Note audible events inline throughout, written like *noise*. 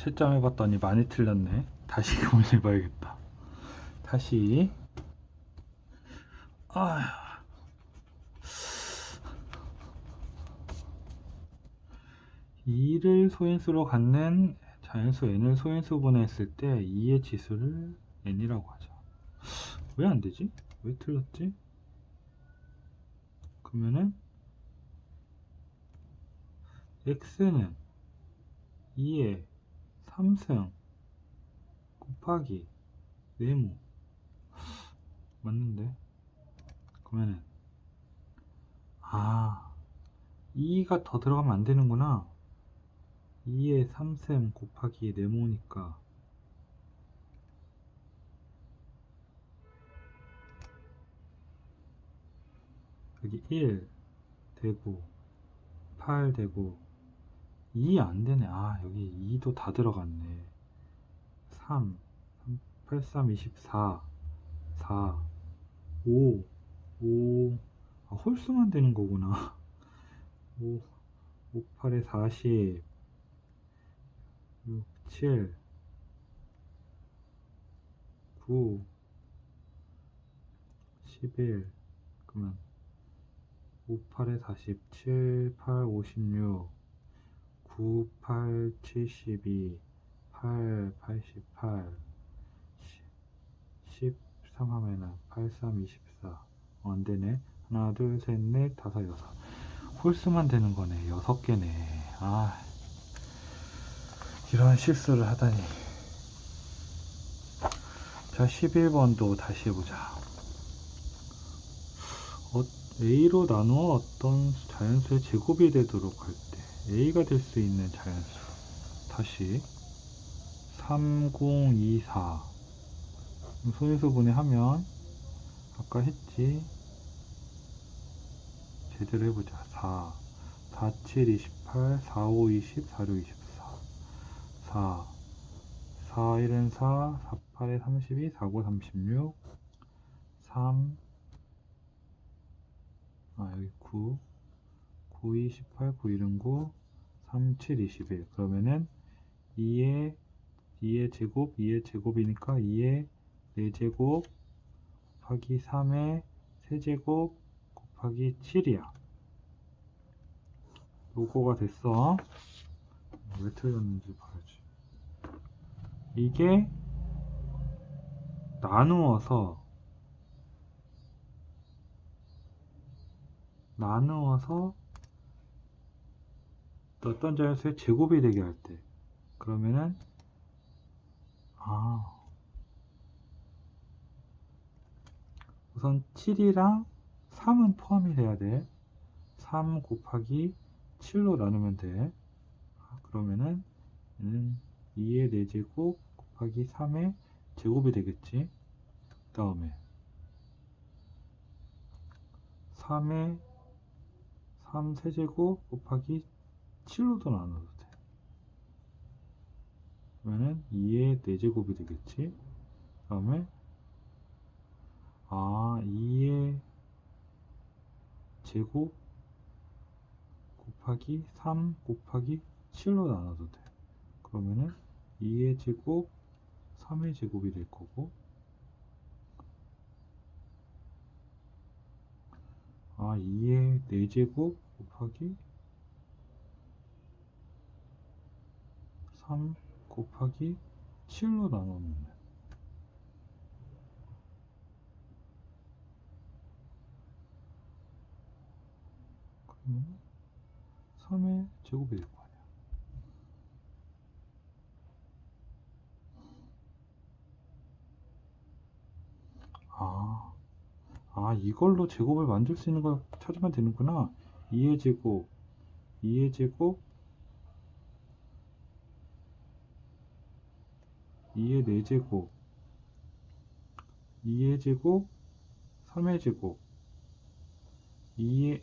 채점해봤더니 많이 틀렸네. 다시 고민해봐야겠다. 다시. 아. 이를 소인수로 갖는 자연수 n을 소인수 분해 했을 때 2의 지수를 n이라고 하죠. 왜 안 되지? 왜 틀렸지? 그러면은 x는 2의 3승 곱하기 네모. 맞는데? 그러면은 아 2가 더 들어가면 안 되는구나. 2의 3승 곱하기 네모니까. 여기 1 되고 8 되고 2 안 되네. 아, 여기 2도 다 들어갔네. 3, 3 8, 3, 24, 4, 5, 5, 아, 홀수만 되는 거구나. 5, 5, 8에 40, 6, 7, 9, 11, 그러면 5, 8에 47, 8, 56, 9, 8, 72, 8, 88, 10, 13 하면은 8, 3, 24. 어, 안 되네. 하나, 둘, 셋, 넷, 다섯, 여섯. 홀수만 되는 거네. 여섯 개네. 아, 이런 실수를 하다니. 자, 11번도 다시 해보자. 어, A로 나누어 어떤 자연수의 제곱이 되도록 할때 A가 될 수 있는 자연수. 다시. 3024 소인수분해 하면 아까 했지? 제대로 해보자. 4 4 7 28 4 5 20 4 6 24 4 4 1은 4 4 8에 32 4 9 36 3 아 여기 9 9 2 18 9 1은 9 3 7 21 그러면은 2의 2의 제곱 2의 제곱이니까 2의 4제곱 곱하기 3의 세제곱 곱하기 7이야. 요거가 됐어. 왜 틀렸는지 봐야지. 이게 나누어서 나누어서 어떤 자연수의 제곱이 되게 할 때 그러면은 아 우선 7이랑 3은 포함이 돼야 돼. 3 곱하기 7로 나누면 돼. 아, 그러면은 얘는 2의 4제곱 곱하기 3의 제곱이 되겠지. 그 다음에 3의 3 세제곱 곱하기 7로도 나눠도 돼. 그러면은 2의 4제곱이 되겠지. 그 다음에 아, 2의 제곱 곱하기 3 곱하기 7로 나눠도 돼. 그러면은 2의 제곱 3의 제곱이 될 거고 아, 2의 4제곱 곱하기 3 곱하기 7로 나누면 그러면 3의 제곱이 될 거 아니야. 아, 아, 이걸로 제곱을 만들 수 있는 걸 찾으면 되는구나. 2의 제곱, 2의 제곱, 2의 4제곱, 2의 제곱, 3의 제곱, 2의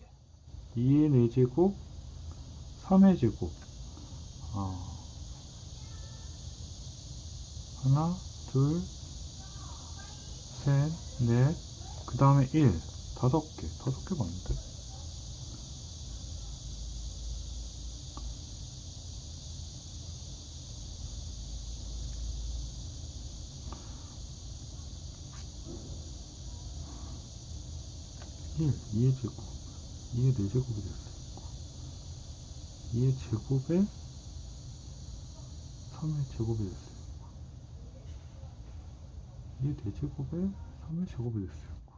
2의 4제곱, 3의 제곱. 아. 하나, 둘, 셋, 넷, 그 다음에 1. 다섯 개. 다섯 개 맞는데? 1, 2의 제곱, 2의 4제곱이 될 수 있고, 2의 제곱에 3의 제곱이 될 수 있고, 2의 4제곱에 3의 제곱이 될 수 있고.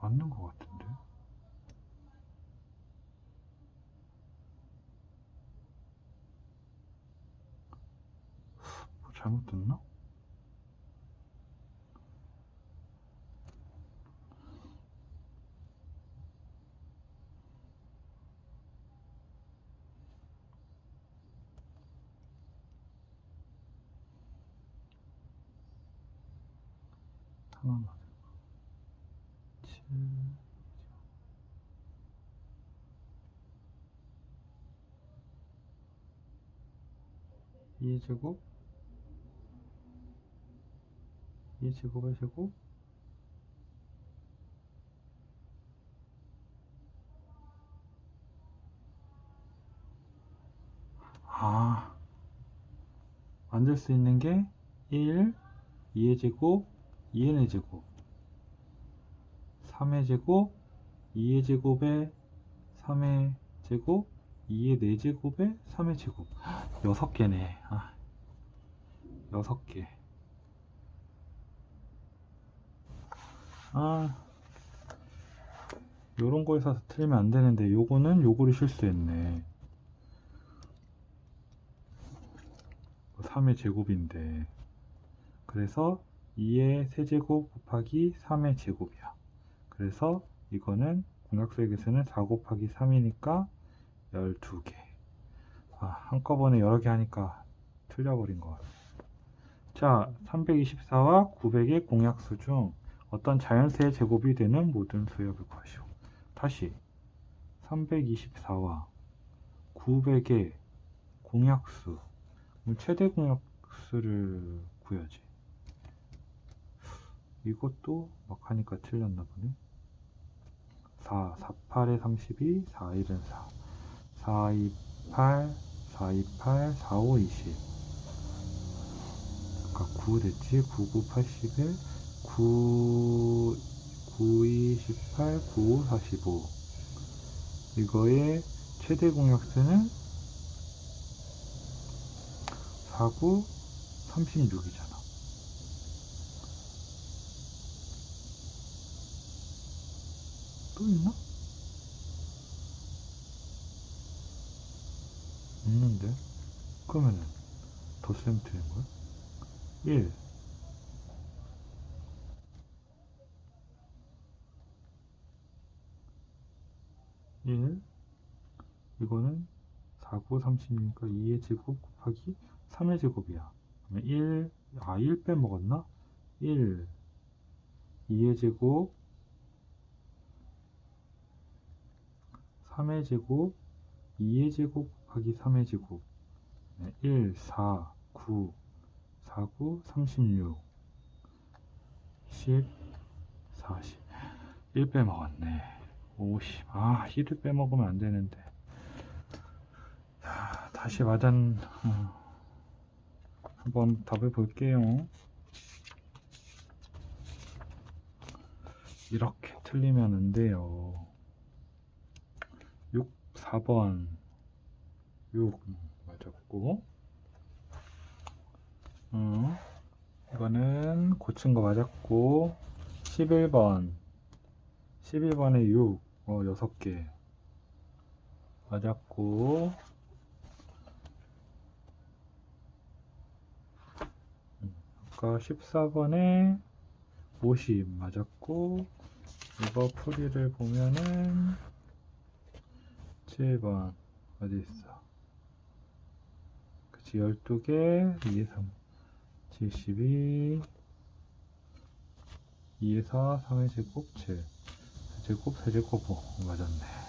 맞는 것 같은데? 뭐 잘못 됐나? 하나만 더. 7 2의 제곱 2의 제곱의 제곱 아 만들 수 있는 게 1, 2의 제곱, 2의 제곱. 3의 제곱, 2의 제곱에 3의 제곱, 2의 4제곱에 3의 제곱. *gasps* 6개네. 아, 6개. 아 요런 거에서 틀리면 안 되는데 요거는 요거를 실수했네. 3의 제곱인데. 그래서 2의 세제곱 곱하기 3의 제곱이야. 그래서 이거는 공약수에게서는 4 곱하기 3이니까 12개. 아, 한꺼번에 여러 개 하니까 틀려버린 것 같아. 자 324와 900의 공약수 중 어떤 자연수의 제곱이 되는 모든 수역을 구하시오. 다시 324와 900의 공약수. 최대 공약수를 구해야지 이것도 막 하니까 틀렸나 보네. 4, 4, 8에 32, 4, 1은 4 4, 2, 8, 4, 2, 8, 4, 5, 20 아까 9 됐지? 9, 9, 81 9, 9, 2, 18, 9, 5, 45 이거의 최대 공약수는 4, 9, 36이잖아 또 있나? 없는데? 그러면은 더 쓰면 되는 거야? 1 1 이거는 4, 9, 36이니까 2의 제곱 곱하기 3의 제곱이야 그러면 1, 아, 1 빼먹었나? 1 2의 제곱 3의 제곱 2의 제곱 곱하기 3의 제곱. 1, 4, 9, 4, 9, 36 10, 40 1 빼먹었네. 50 아, 1을 빼먹으면 안 되는데. 자, 다시 마단 어, 한번 답을 볼게요. 이렇게 틀리면 안 돼요. 6, 4번. 6 맞았고. 음, 이거는 고친 거 맞았고. 11번. 11번에 6 어, 6개 맞았고. 음, 아까 14번에 50 맞았고. 이거 풀이를 보면은 7번 어디 있어? 그치 12개 2에 3 72 2에 4 3의 제곱 7 제곱 세제곱 5 맞았네